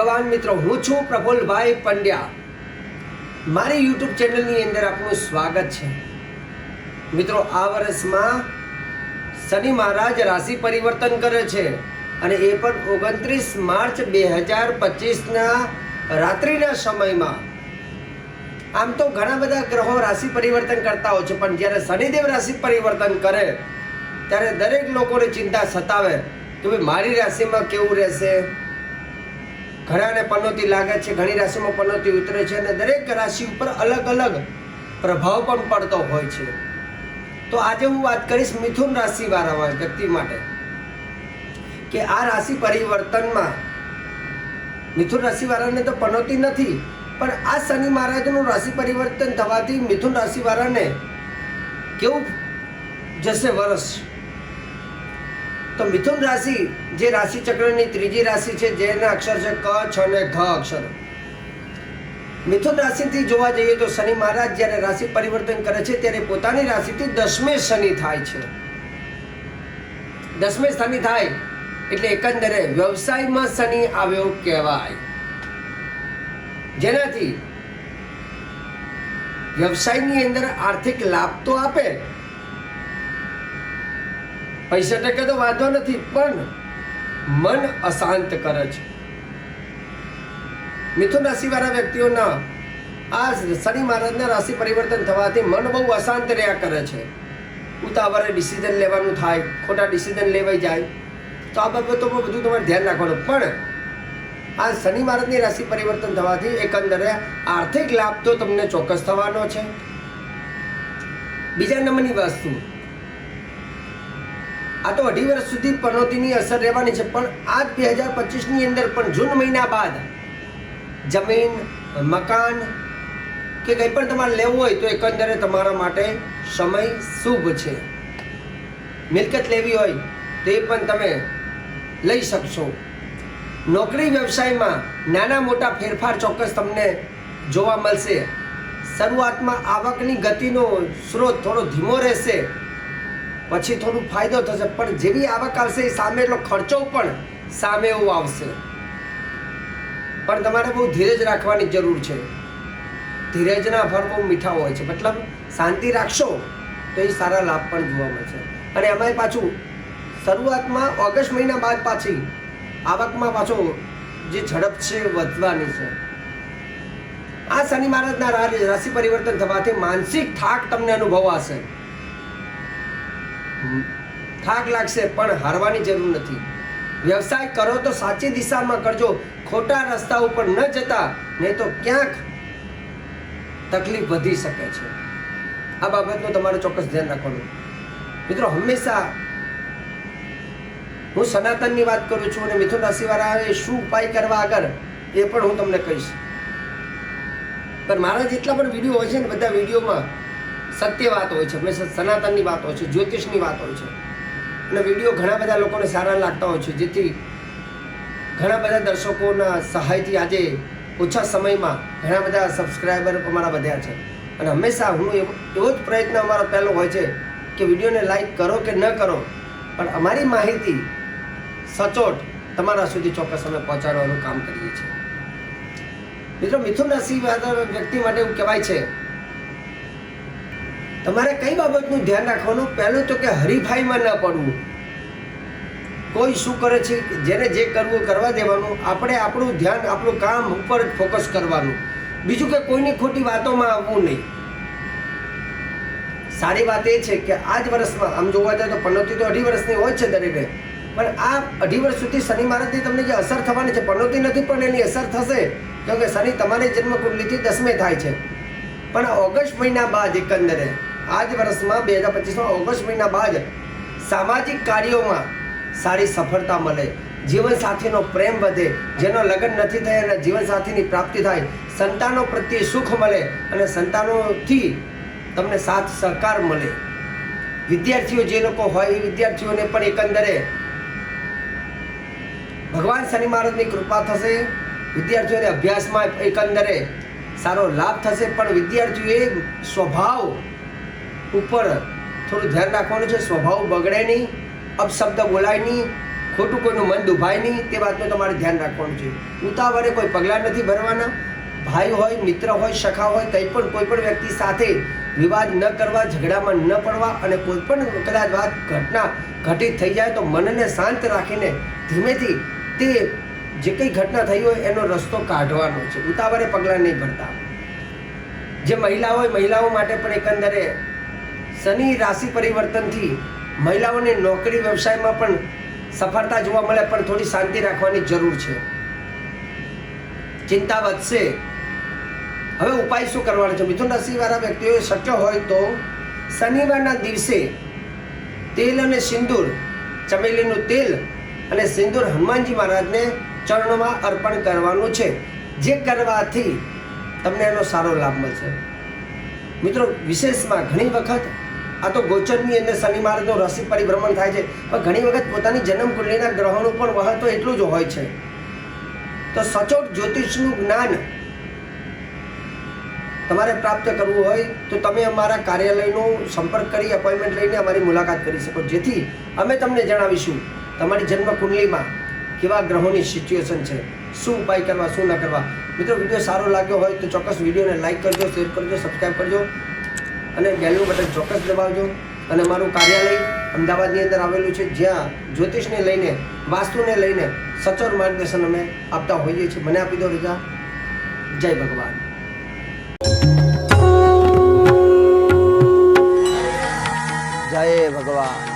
ભગવાન મિત્રો, હું છું પ્રફુલભાઈ પંડ્યા. મારી યુટ્યુબ ચેનલની અંદર આપનું સ્વાગત છે. મિત્રો, આ વર્ષમાં શનિ મહારાજ રાશિ પરિવર્તન કરે છે અને એ પણ ઓગણત્રીસ માર્ચ બે હજાર પચીસના રાત્રિના સમયમાં. આમ તો ઘણા બધા ગ્રહો રાશિ પરિવર્તન કરતા હોય છે, પણ જ્યારે શનિદેવ રાશિ પરિવર્તન કરે, ત્યારે દરેક લોકોને ચિંતા સતાવે કે ભાઈ, મારી રાશિમાં કેવું રહેશે? ઘણાને પનોતી લાગે છે, ઘણી રાશિમાં પનોતી ઉતરે છે અને દરેક રાશિ ઉપર અલગ અલગ પ્રભાવ પણ પડતો હોય છે. તો આજે હું વાત કરીશ મિથુન રાશિવાળા વ્યક્તિ માટે કે આ રાશિ પરિવર્તનમાં મિથુન રાશિવાળાને તો પનોતી નથી, પણ આ શનિ મહારાજનું રાશિ પરિવર્તન થવાથી મિથુન રાશિવાળાને કેવું જશે વર્ષ તો મિથુન રાશિ, જે રાશિ ચક્રની ત્રીજી રાશિ છે, જેના અક્ષર છે ક, છ અને ઘ અક્ષર. મિથુન રાશિથી જોવા જઈએ તો શનિ મહારાજ જ્યારે રાશિ પરિવર્તન કરે છે, ત્યારે પોતાની રાશિથી દસમે શનિ થાય છે. દસમે શનિ થાય એટલે એકંદરે વ્યવસાયમાં શનિ આવ્યો કહેવાય. જેનાથી વ્યવસાયની અંદર આર્થિક લાભ તો આપે પૈસા ટકે તો વાંધો નથી, પણ મન અશાંત કરે છે. મિથુન રાશિવાળા વ્યક્તિઓના આ શનિ મહારાજના રાશિ પરિવર્તન થવાથી મન બહુ અશાંત રહ્યા કરે છે. ઉતાવળે ડિસિઝન લેવાનું થાય, ખોટા ડિસિઝન લેવાઈ જાય, તો આ બાબતોમાં બધું તમારે ધ્યાન રાખવાનું. પણ આ શનિ મહારાજની રાશિ પરિવર્તન થવાથી એકંદરે આર્થિક લાભ તો તમને ચોક્કસ થવાનો છે. બીજા નંબરની વસ્તુ આ તો અઢી વર્ષ સુધી પનોતીની અસર રહેવાની છે, પણ આ બે હજાર પચીસની અંદર, પણ જૂન મહિના બાદ જમીન, મકાન કે કંઈ પણ તમારે લેવું હોય તો એકંદરે તમારા માટે સમય શુભ છે. મિલકત લેવી હોય તો પણ તમે લઈ શકશો. નોકરી વ્યવસાયમાં નાના મોટા ફેરફાર ચોક્કસ તમને જોવા મળશે. શરૂઆતમાં આવકની ગતિનો સ્ત્રોત થોડો ધીમો રહેશે. પછી થોડું ફાયદો થશે. પણ જેવી આવક આવશે, એ સામે એટલો ખર્ચો પણ સામે એવો આવશે. પણ તમારે બહુ ધીરજ રાખવાની જરૂર છે. ધીરજના ફળ બહુ મીઠા હોય છે. મતલબ શાંતિ રાખશો તો એ સારા લાભ પણ જોવા મળશે. અને એમાંય પાછું શરૂઆતમાં ઓગસ્ટ મહિના બાદ પાછી આવકમાં પાછો જે ઝડપ છે વધવાની છે. આ શનિ મહારાજના રાશિ પરિવર્તન થવાથી માનસિક થાક તમને અનુભવાશે. થાક લાગશે, પણ હારવાની જરૂર નથી. વ્યવસાય કરો તો સાચી દિશામાં કરજો. ખોટા રસ્તા ઉપર ન જતા, નહીં તો ક્યાંક તકલીફ વધી શકે છે. આ બાબતનું તમારે ચોક્કસ ધ્યાન રાખવાનું. મિત્રો, હંમેશા હું સનાતનની વાત કરું છું અને મિથુન રાશિવાળાએ શું ઉપાય કરવા આગળ એ પણ હું તમને કહીશ. પણ મારા જેટલા પણ વીડિયો હોય છે ને, બધા વિડીયોમાં સત્ય વાત હોય છે, હંમેશા સનાતનની વાત હોય છે, જ્યોતિષની વાત હોય છે. અને વીડિયો ઘણા બધા લોકોને સારા લાગતા હોય છે, જેથી ઘણા બધા દર્શકોના સહાયથી આજે ઓછા સમયમાં ઘણા બધા સબસ્ક્રાઈબર અમારા વધ્યા છે. અને હંમેશા હું એવો જ પ્રયત્ન અમારો પહેલો હોય છે કે વિડીયોને લાઈક કરો કે ન કરો, પણ અમારી માહિતી સચોટ તમારા સુધી ચોક્કસ અમે પહોંચાડવાનું કામ કરીએ છીએ. મિત્રો, મિથુન રાશિ વ્યક્તિ માટે એવું કહેવાય છે તમારે કઈ બાબતનું ધ્યાન રાખવાનું? પહેલું તો કે હરીફાઈમાં ન પડવું. કોઈ શું કરે છે, જેને જે કરવું કરવા દેવાનું, આપણે આપણું ધ્યાન, આપણું કામ ઉપર ફોકસ કરવાનું. બીજું કે કોઈની ખોટી વાતોમાં આવવું નહીં. સારી વાત એ છે કે આ જ વર્ષમાં, આમ જોવા જાય તો પનોતી તો અઢી વર્ષની હોય છે દરેકને પણ આ અઢી વર્ષ સુધી શનિ મહારાજની તમને જે અસર થવાની છે, પનોતી નથી, પણ એની અસર થશે. કેમ કે શનિ તમારી જન્મ કુંડલીથી દસમે થાય છે. પણ ઓગસ્ટ મહિના બાદ એકંદરે આ જ વર્ષમાં બે હજાર પચીસમાં ઓગસ્ટ મહિના બાદ સામાજિક કાર્યોમાં સારી સફળતા મળે. જીવનસાથીનો પ્રેમ વધે. જેનો લગ્ન નથી થયા અને જીવનસાથીની પ્રાપ્તિ થાય, સંતાનો પ્રત્યે સુખ મળે અને સંતાનોથી તમને સાથ સહકાર મળે. વિદ્યાર્થીઓ જે લોકો હોય, એ વિદ્યાર્થીઓને પણ એકંદરે ભગવાન શનિ મહારાજની કૃપા થશે. વિદ્યાર્થીઓને અભ્યાસમાં એકંદરે સારો લાભ થશે. પણ વિદ્યાર્થીઓએ સ્વભાવ ઉપર થોડું ધ્યાન રાખવાનું છે, સ્વભાવ બગડે નહીં, અપશબ્દ બોલાય નહીં, ખોટું કોઈનું મન દુભાય નહીં, તે વાતનું તમારે ધ્યાન રાખવાનું છે. ઉતાવળે કોઈ પગલાં નથી ભરવાના. ભાઈ હોય, મિત્ર હોય, સખા હોય, કંઈ પણ, કોઈ પણ વ્યક્તિ સાથે વિવાદ ન કરવા, ઝઘડામાં ન પડવા અને કોઈ પણ કદાચ વાત ઘટના ઘટિત થઈ જાય તો મનને શાંત રાખીને ધીમેથી તે જે કંઈ ઘટના થઈ હોય એનો રસ્તો કાઢવાનો છે. ઉતાવળે પગલાં નહીં ભરતા. જે મહિલા હોય, મહિલાઓ માટે પણ એકંદરે શનિ રાશિ પરિવર્તનથી મહિલાઓને નોકરી વ્યવસાયમાં પણ સફળતા જોવા મળે, પણ થોડી શાંતિ રાખવાની જરૂર છે. ચિંતા વધશે. હવે ઉપાય શું કરવાનો છે? મિથુન રાશિવાળા વ્યક્તિઓએ શક્ય હોય તો શનિવારના દિવસે તેલ અને સિંદૂર, ચમેલીનું તેલ અને સિંદૂર હનુમાનજી મહારાજને ચરણોમાં અર્પણ કરવાનું છે. જે કરવાથી તમને એનો સારો લાભ મળશે. મિત્રો, વિશેષમાં ઘણી વખત આ તો ગોચરની અંદર શનિ મહારાજનું રાશિ પરિભ્રમણ થાય છે. પણ ઘણી વખત પોતાની જન્મકુંડલીના ગ્રહોનું પણ મહત્વ એટલું જ હોય છે. તો સચોટ જ્યોતિષનું જ્ઞાન તમારે પ્રાપ્ત કરવું હોય તો તમે અમારા કાર્યાલયનો સંપર્ક કરી અપોઇન્ટમેન્ટ લઈને અમારી મુલાકાત કરી શકો. જેથી અમે તમને જણાવીશું તમારી જન્મ કુંડલીમાં કેવા ગ્રહોની સિચ્યુએશન છે. શું ઉપાય કરવા, શું ન કરવા. મિત્રો, વીડિયો સારો લાગ્યો હોય તો ચોક્કસ વિડીયોને લાઇક કરજો શેર કરજો સબસ્ક્રાઈબ કરજો. અને બેલનું બટન ચોક્કસ દબાવજો. અને મારું કાર્યાલય અમદાવાદની અંદર આવેલું છે, જ્યાં જ્યોતિષને લઈને, વાસ્તુને લઈને સચોટ માર્ગદર્શન અમે આપતા હોઈએ છીએ. મને આપી દો રજા. જય ભગવાન. જય ભગવાન.